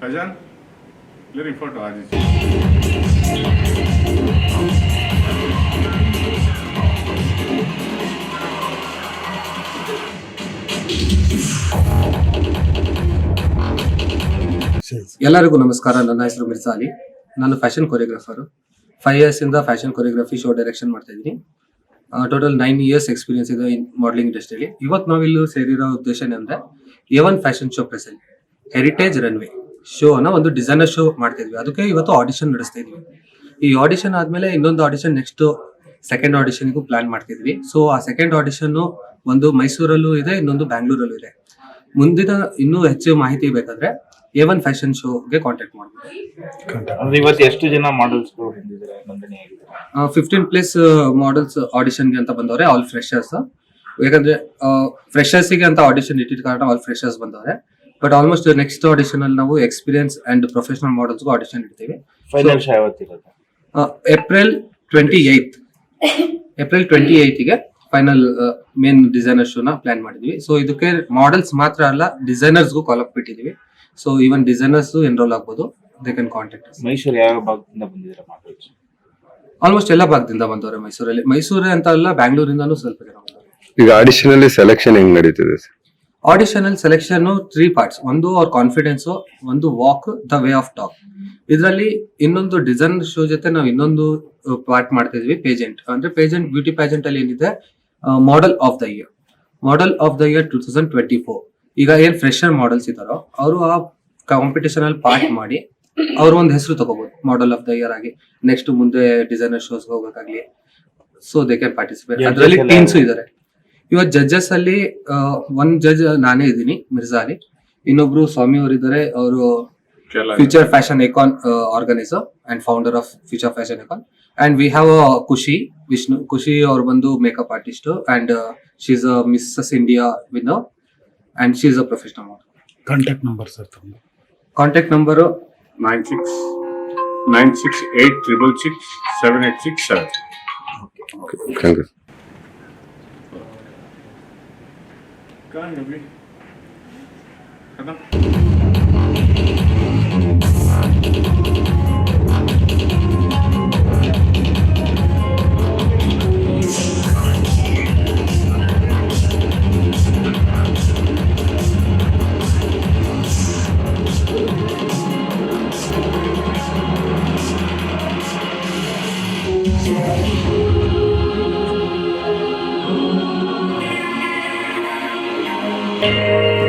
Rajan, let him photo Ajit. ಎಲ್ಲರಿಗೂ ನಮಸ್ಕಾರ. ನನ್ನ ಹೆಸರು ಮಿರ್ಸಾಲಿ ನಾನು ಫ್ಯಾಷನ್ ಕೊರಿಯೋಗ್ರಾಫರು ಫೈವ್ ಇಂದ ಫ್ಯಾಷನ್ ಕೊರಿಯೋಗ್ರಫಿ ಶೋ ಡೈರೆಕ್ಷನ್ ಮಾಡ್ತಾ ಇದ್ದೀನಿ. ಟೋಟಲ್ ನೈನ್ ಇಯರ್ಸ್ ಎಕ್ಸ್ಪೀರಿಯನ್ಸ್ ಇದೆ ಇನ್ ಮಾಡಲಿಂಗ್ ಇಂಡಸ್ಟ್ರಿಯಲ್ಲಿ ಇವತ್ತು ನಾವಿಲ್ಲೂ ಸೇರಿರೋ ಉದ್ದೇಶ ಏನಂದ್ರೆ A one fashion show present heritage runway show ಅನ್ನ ಒಂದು ಡಿಸೈನರ್ ಶೋ ಮಾಡ್ತಾ ಇದ್ವಿ ಅದಕ್ಕೆ ಇವತ್ತು ಆಡಿಷನ್ ನಡೆಸ್ತಾ ಇದ್ವಿ. ಈ ಆಡಿಷನ್ ಆದ್ಮೇಲೆ ಇನ್ನೊಂದು ಆಡಿಷನ್ ನೆಕ್ಸ್ಟ್ ಸೆಕೆಂಡ್ ಆಡಿಷನ್ಗೂ ಪ್ಲಾನ್ ಮಾಡ್ತಿದ್ವಿ. ಸೊ ಆ ಸೆಕೆಂಡ್ ಆಡಿಷನ್ ಒಂದು ಮೈಸೂರಲ್ಲೂ ಇದೆ ಇನ್ನೊಂದು ಬ್ಯಾಂಗ್ಳೂರಲ್ಲೂ ಇದೆ. ಮುಂದಿನ ಇನ್ನೂ ಹೆಚ್ಚು ಮಾಹಿತಿ ಬೇಕಾದ್ರೆ ಎ ಒನ್ ಫ್ಯಾಷನ್ ಶೋಗೆ ಕಾಂಟ್ಯಾಕ್ಟ್ ಮಾಡ್ಬೋದು. ಇವತ್ತು ಎಷ್ಟು ಜನ ಮಾಡಲ್ಸ್ ಫಿಫ್ಟೀನ್ ಪ್ಲಸ್ ಮಾಡೆಲ್ಸ್ ಆಡಿಷನ್ಗೆ ಅಂತ ಬಂದವ್ರೆ ಆಲ್ ಫ್ರೆಶರ್ಸ್ ಯಾಕಂದ್ರೆ ಫ್ರೆಶರ್ಸಿಗೆ ಅಂತ ಆಡಿಷನ್ ಇಟ್ಟಿದ ಕಾರಣ ಆಲ್ ಫ್ರೆಶರ್ಸ್ ಬಂದವ್ರೆ. ಬಟ್ ಆಲ್ಮೋಸ್ಟ್ ನೆಕ್ಸ್ಟ್ ಆಡಿಷನ್ ಅಲ್ಲಿ ನಾವು ಎಕ್ಸ್ಪೀರಿಯನ್ಸ್ ಅಂಡ್ ಪ್ರೊಫೆಷನಲ್ ಮಾಡಲ್ಸ್ಗೂ ಆಡಿಷನ್ ಇಡ್ತೀವಿ. Final show April twenty eight April twenty ಏಯ್ತಿಗೆ final main designer ಶೋನ ಪ್ಲಾನ್ ಮಾಡಿದ್ವಿ. ಸೊ ಇದಕ್ಕೆ ಮಾಡೆಲ್ಸ್ ಮಾತ್ರ ಅಲ್ಲ ಡಿಸೈನರ್ಸ್ಗೂ ಕಾಲ್ ಅಪ್ ಬಿಟ್ಟಿದೀವಿ ಸೊ ಈವನ್ ಡಿಸೈನರ್ಸ್ ಎನ್ರೋಲ್ ಆಗ್ಬೋದು. ದೇ ಕ್ಯಾನ್ ಕಾಂಟ್ಯಾಕ್ಟ್ ಮೈಸೂರು ಯಾವ ಭಾಗದಿಂದ ಬಂದಿದ್ದಾರೆ ಮಾಡೆಲ್ಸ್ ಆಲ್ಮೋಸ್ಟ್ ಎಲ್ಲ ಭಾಗದಿಂದ ಬಂದವ್ರೆ ಮೈಸೂರಲ್ಲಿ. ಮೈಸೂರೇ ಅಂತ ಅಲ್ಲ ಬ್ಯಾಂಗ್ಳೂರಿಂದನೂ ಸ್ವಲ್ಪ ಜನ ಬಂದವ್ರೆ. ಈಗ ಆಡಿಷನ್ ಅಲ್ಲಿ ಸೆಲೆಕ್ಷನ್ ಹೆಂಗ್ ನಡೀತಿದೆ ಸರ್ ಆಡಿಷನ್ ಅಲ್ಲಿ ಸೆಲೆಕ್ಷನ್ ತ್ರೀ ಪಾರ್ಟ್ಸ್ ಒಂದು ಅವ್ರ ಕಾನ್ಫಿಡೆನ್ಸ್ ಒಂದು walk the way of talk ಇದರಲ್ಲಿ ಇನ್ನೊಂದು ಡಿಸೈನ್ ಶೋ ಜೊತೆ ನಾವು ಇನ್ನೊಂದು ಪಾರ್ಟ್ ಮಾಡ್ತಾ ಇದೀವಿ ಪೇಜೆಂಟ್ ಅಂದ್ರೆ ಪೇಜೆಂಟ್ ಬ್ಯೂಟಿ ಪೇಜೆಂಟ್ ಅಲ್ಲಿ ಏನಿದೆ? Model of the year model of the year two thousand twenty four ಈಗ ಏನ್ ಫ್ರೆಶರ್ ಮಾಡೆಲ್ಸ್ ಇದಾರೋ ಅವರು ಆ ಕಾಂಪಿಟೇಷನ್ ಅಲ್ಲಿ ಪಾರ್ಟ್ ಮಾಡಿ ಅವ್ರು ಒಂದು ಹೆಸರು ತಗೋಬಹುದು ಮಾಡೆಲ್ ಆಫ್ ದ ಇಯರ್ ಆಗಿ. ನೆಕ್ಸ್ಟ್ ಮುಂದೆ ಡಿಸೈನರ್ ಶೋಸ್ ಹೋಗೋಕ್ಕಾಗ್ಲಿ ಸೊ ದೇ ಕ್ಯಾನ್ ಪಾರ್ಟಿಸಿಪೇಟ್ ಅದರಲ್ಲಿ ಟೀಮ್ಸ್ ಇದಾರೆ ಇವತ್ತು ಜಡ್ಜಸ್ ಅಲ್ಲಿ ಒನ್ ಜಡ್ಜ್ ನಾನೇ ಇದ್ದೀನಿ ಮಿರ್ಜಾ ಅಲಿ ಇನ್ನೊಬ್ರು ಸ್ವಾಮಿ ಅವರಿದ್ದಾರೆ ಅವರು future fashion icon organiser and founder of future fashion icon and we have a Khushi Vishnu Khushi ಅವ್ರು ಬಂದು makeup artist and she is a Mrs India win and she is a professional contact number sir contact number nine six nine six eight triple six seven eight six seven thank you Kan lebih. Kadang. Música